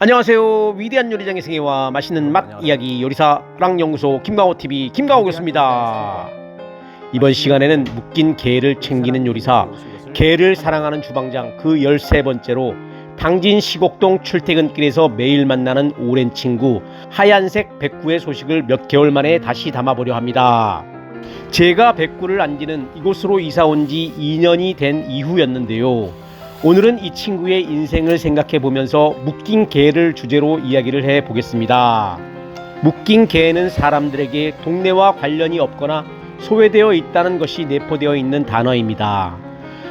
안녕하세요. 위대한 요리장의 생애와 맛있는 맛 이야기 요리사 랑연구소 김강호 TV 김강호 교수입니다. 이번 시간에는 묶인 게를 챙기는 요리사, 게를 사랑하는 주방장 그 13번째로 당진 시곡동 출퇴근길에서 매일 만나는 오랜 친구 하얀색 백구의 소식을 몇 개월 만에 다시 담아보려 합니다. 제가 백구를 안지는 이곳으로 이사 온 지 2년이 된 이후였는데요. 오늘은 이 친구의 인생을 생각해 보면서 묶인 개를 주제로 이야기를 해 보겠습니다. 묶인 개는 사람들에게 동네와 관련이 없거나 소외되어 있다는 것이 내포되어 있는 단어입니다.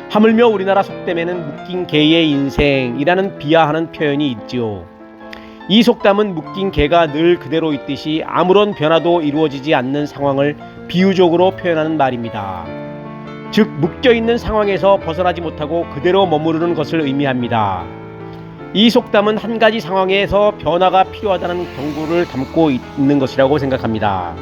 하물며 우리나라 속담에는 묶인 개의 인생이라는 비하하는 표현이 있지요. 이 속담은 묶인 개가 늘 그대로 있듯이 아무런 변화도 이루어지지 않는 상황을 비유적으로 표현하는 말입니다. 즉 묶여 있는 상황에서 벗어나지 못하고 그대로 머무르는 것을 의미합니다. 이 속담은 한 가지 상황에서 변화가 필요하다는 경고를 담고 있는 것이라고 생각합니다.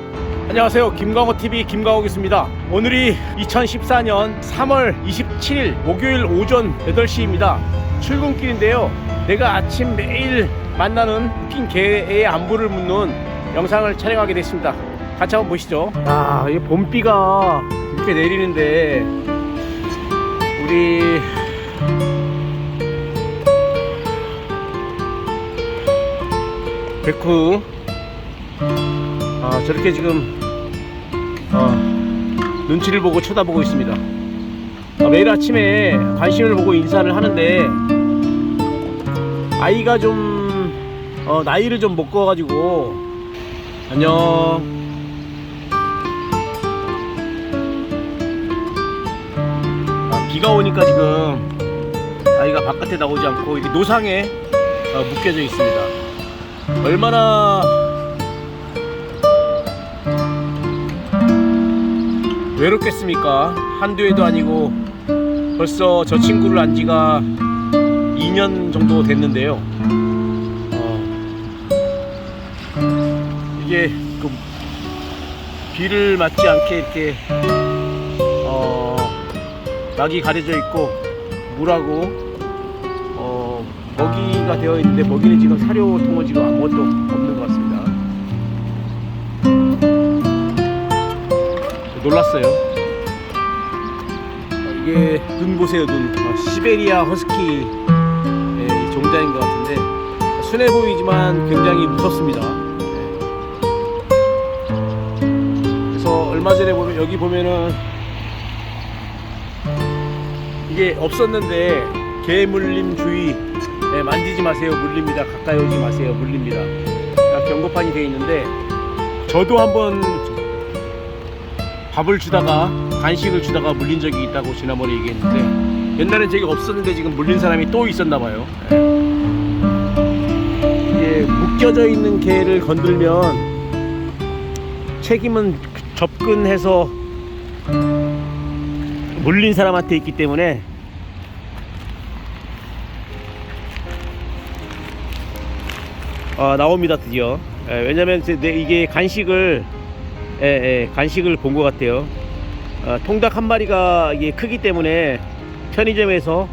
안녕하세요. 김광호 TV 김광호겠습니다. 오늘이 2014년 3월 27일 목요일 오전 8시입니다. 출근길인데요. 내가 아침 매일 만나는 웃긴 개의 안부를 묻는 영상을 촬영하게 됐습니다. 같이 한번 보시죠. 아, 이 봄비가 이렇게 내리는데 우리 백후 아 저렇게 지금 어, 눈치를 보고 쳐다보고 있습니다. 어, 매일 아침에 관심을 보고 인사를 하는데 아이가 좀 어, 나이를 좀 먹어가지고 안녕. 비가 오니까 지금 아이가 바깥에 나오지 않고 이렇게 노상에 어, 묶여져 있습니다. 얼마나 외롭겠습니까? 한두 해도 아니고 벌써 저 친구를 안 지가 2년 정도 됐는데요. 어, 이게 그 비를 맞지 않게 이렇게 어, 막이 가려져 있고 물하고 어, 먹이가 되어 있는데 먹이는 지금 사료 통은 지금 아무것도 없는 것 같습니다. 놀랐어요. 어, 이게 눈 보세요 눈. 어, 시베리아 허스키의 이 종자인 것 같은데 순해 보이지만 굉장히 무섭습니다. 네. 그래서 얼마 전에 보면 여기 보면은 이게 없었는데 개 물림 주의. 네, 만지지 마세요. 물립니다. 가까이 오지 마세요. 물립니다. 경고판이 되어 있는데 저도 한번 밥을 주다가 간식을 주다가 물린 적이 있다고 지난번에 얘기했는데 옛날엔 제가 없었는데 지금 물린 사람이 또 있었나 봐요. 네. 이게 묶여져 있는 개를 건들면 책임은 접근해서 물린 사람한테 있기 때문에 어, 나옵니다 드디어. 예, 왜냐면 이게 간식을 예, 예, 간식을 본 것 같아요. 어, 통닭 한 마리가 이게 크기 때문에 편의점에서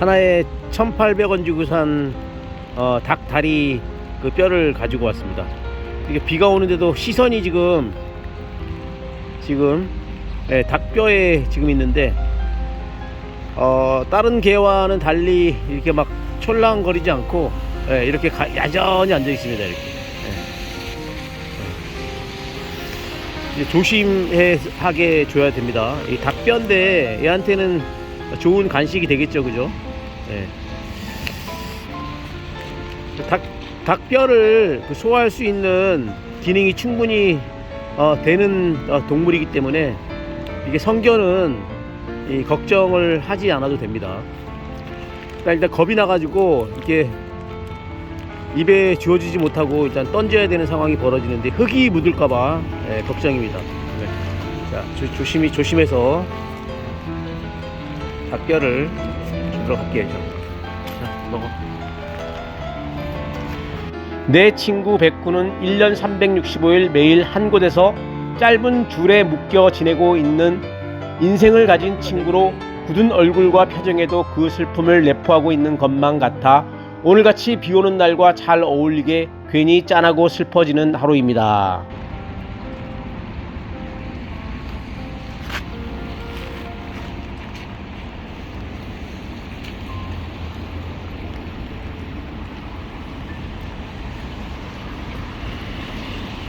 하나에 1800원 주고 산 어, 닭 다리 그 뼈를 가지고 왔습니다. 이게 비가 오는데도 시선이 지금 지금 예, 닭뼈에 지금 있는데 어, 다른 개와는 달리 이렇게 막 촐랑거리지 않고 예, 이렇게 가- 야전히 앉아 있습니다 이렇게 예. 이제 조심하게 줘야 됩니다 이 닭뼈인데 얘한테는 좋은 간식이 되겠죠 그죠 예. 닭, 닭뼈를 그 소화할 수 있는 기능이 충분히 어, 되는 어, 동물이기 때문에 이게 성견은 이 걱정을 하지 않아도 됩니다. 그러니까 일단 겁이 나가지고 이렇게 입에 주어지지 못하고 일단 던져야 되는 상황이 벌어지는데 흙이 묻을까봐 예, 걱정입니다. 네. 자 조, 조심히 조심해서 닭뼈를 할게요. 자 먹어. 내 친구 백구는 1년 365일 매일 한 곳에서 짧은 줄에 묶여 지내고 있는 인생을 가진 친구로 굳은 얼굴과 표정에도 그 슬픔을 내포하고 있는 것만 같아 오늘같이 비 오는 날과 잘 어울리게 괜히 짠하고 슬퍼지는 하루입니다.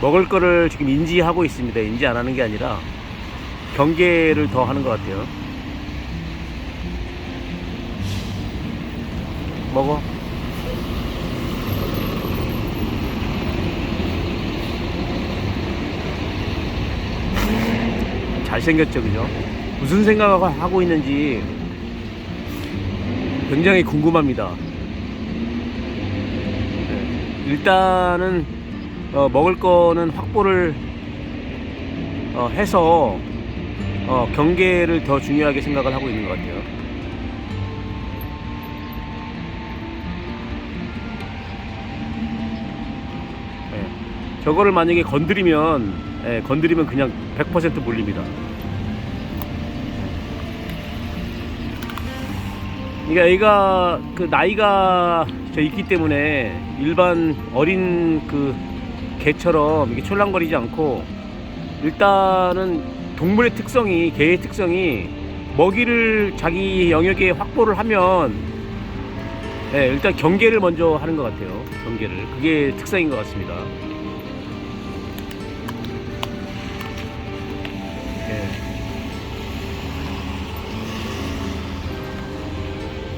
먹을 거를 지금 인지하고 있습니다. 인지 안 하는 게 아니라 경계를 더 하는 것 같아요. 먹어. 잘생겼죠, 그죠? 무슨 생각을 하고 있는지 굉장히 궁금합니다. 네, 일단은 어, 먹을 거는 확보를 어, 해서 어, 경계를 더 중요하게 생각을 하고 있는 것 같아요. 예, 저거를 만약에 건드리면 예, 건드리면 그냥 100% 물립니다. 그러니까 얘가 그 나이가 저 있기 때문에 일반 어린 그 개처럼 이게 촐랑거리지 않고 일단은 동물의 특성이 개의 특성이 먹이를 자기 영역에 확보를 하면 예, 일단 경계를 먼저 하는 것 같아요. 경계를 그게 특성인 것 같습니다. 예.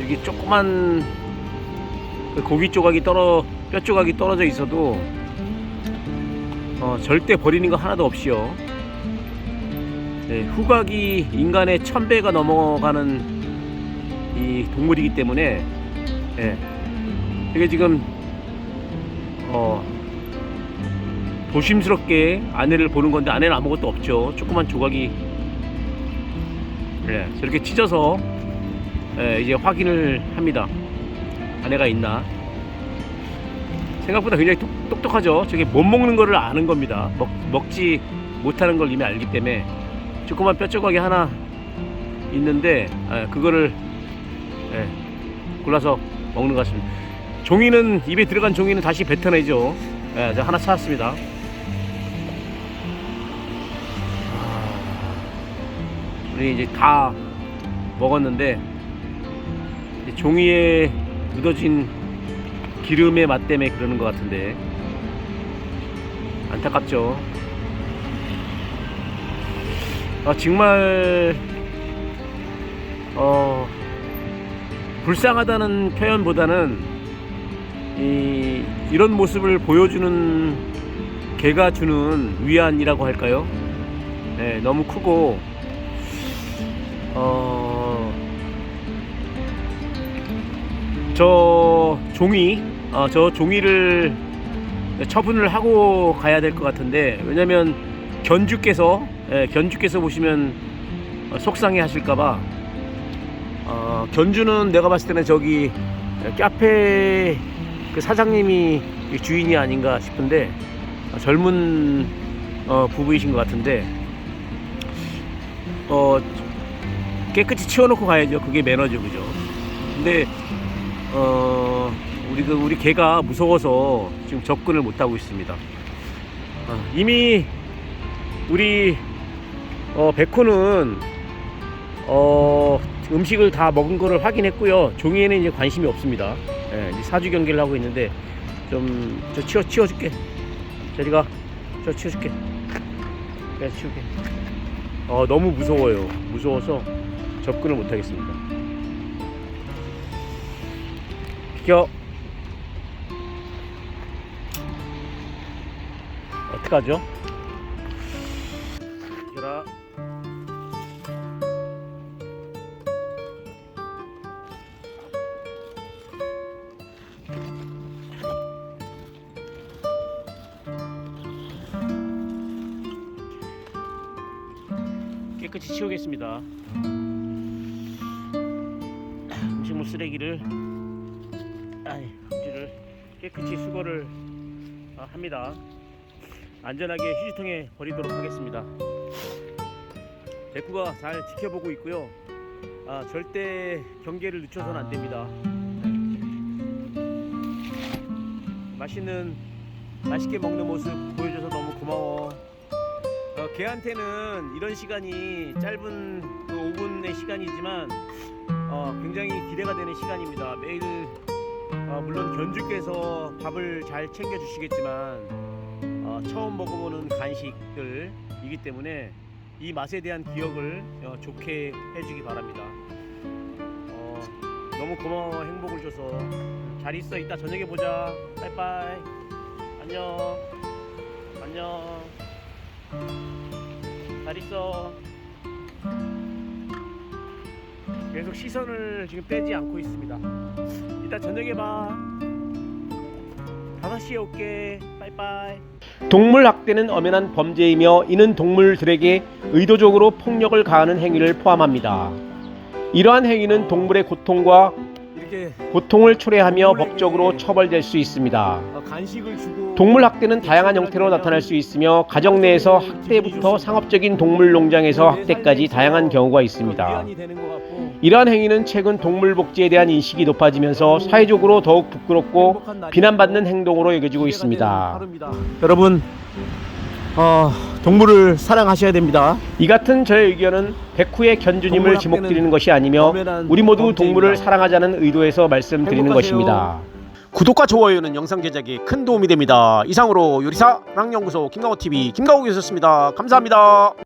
여기 조그만 그 고기 조각이 떨어 뼈 조각이 떨어져 있어도 어, 절대 버리는 거 하나도 없이요. 네, 후각이 인간의 천 배가 넘어가는 이 동물이기 때문에 예, 이게 지금 어, 조심스럽게 아내를 보는 건데 아내는 아무것도 없죠. 조그만 조각이 예, 저렇게 찢어서 예, 이제 확인을 합니다. 아내가 있나? 생각보다 굉장히 똑, 똑똑하죠. 저게 못 먹는 거를 아는 겁니다. 먹, 먹지 못하는 걸 이미 알기 때문에 조그만 뼈 조각이 하나 있는데 예, 그거를 예, 골라서 먹는 것 같습니다. 종이는 입에 들어간 종이는 다시 뱉어내죠. 예, 저 하나 찾았습니다. 아, 우리 이제 다 먹었는데 이제 종이에 묻어진 기름의 맛 때문에 그러는 것 같은데 안타깝죠. 아, 정말 어 불쌍하다는 표현보다는 이 이런 모습을 보여주는 개가 주는 위안이라고 할까요? 네, 너무 크고 어, 저 종이 어, 저 종이를 처분을 하고 가야 될 것 같은데 왜냐면 견주께서 예, 견주께서 보시면 어, 속상해 하실까봐 어, 견주는 내가 봤을 때는 저기 카페 그 사장님이 주인이 아닌가 싶은데 어, 젊은 어, 부부이신 것 같은데 어, 깨끗이 치워놓고 가야죠. 그게 매너죠, 그죠? 근데 어, 우리 그 우리 개가 무서워서 지금 접근을 못 하고 있습니다. 어, 이미 우리 어, 백호는 어, 음식을 다 먹은 거를 확인했고요. 종이에는 이제 관심이 없습니다. 예, 이제 사주 경계를 하고 있는데 좀 저 치워 치워줄게. 저리가 저 치워줄게. 내가 치울게. 어, 너무 무서워요. 무서워서 접근을 못 하겠습니다. 비켜. 어떡하죠? 비켜라. 깨끗이 치우겠습니다. 음식물 쓰레기를 휴지를 깨끗이 수거를 아, 합니다. 안전하게 휴지통에 버리도록 하겠습니다. 백구가 잘 지켜보고 있고요. 아, 절대 경계를 늦춰서는 안 됩니다. 맛있는 맛있게 먹는 모습 보여줘서 너무 고마워. 어, 걔한테는 이런 시간이 짧은 그 5분의 시간이지만 어, 굉장히 기대가 되는 시간입니다. 매일 어, 물론 견주께서 밥을 잘 챙겨주시겠지만 어, 처음 먹어보는 간식들이기 때문에 이 맛에 대한 기억을 어, 좋게 해주기 바랍니다. 어, 너무 고마워 행복을 줘서. 잘 있어. 이따 저녁에 보자. 빠이빠이. 안녕. 안녕. 잘 있어. 계속 시선을 지금 빼지 않고 있습니다. 이따 저녁에 봐. 5시에 올게. 빠이빠이 동물 학대는 엄연한 범죄이며 이는 동물들에게 의도적으로 폭력을 가하는 행위를 포함합니다. 이러한 행위는 동물의 고통과 고통을 초래하며 법적으로 처벌될 수 있습니다. 어, 동물 학대는 다양한 형태로 나타날 수 있으며 가정 내에서 학대부터 상업적인 동물 농장에서 학대까지 다양한 경우가 있습니다. 이러한 행위는 최근 동물 복지에 대한 인식이 높아지면서 사회적으로 더욱 부끄럽고 비난받는 행동으로 여겨지고 있습니다. 여러분 어, 동물을 사랑하셔야 됩니다. 이 같은 저의 의견은 백후의 견주님을 지목드리는 것이 아니며 우리 모두. 동물을 사랑하자는 의도에서 말씀드리는 행복하세요. 것입니다. 구독과 좋아요는 영상 제작에 큰 도움이 됩니다. 이상으로 요리사 랑연구소 김강호 TV 김강호였습니다. 감사합니다.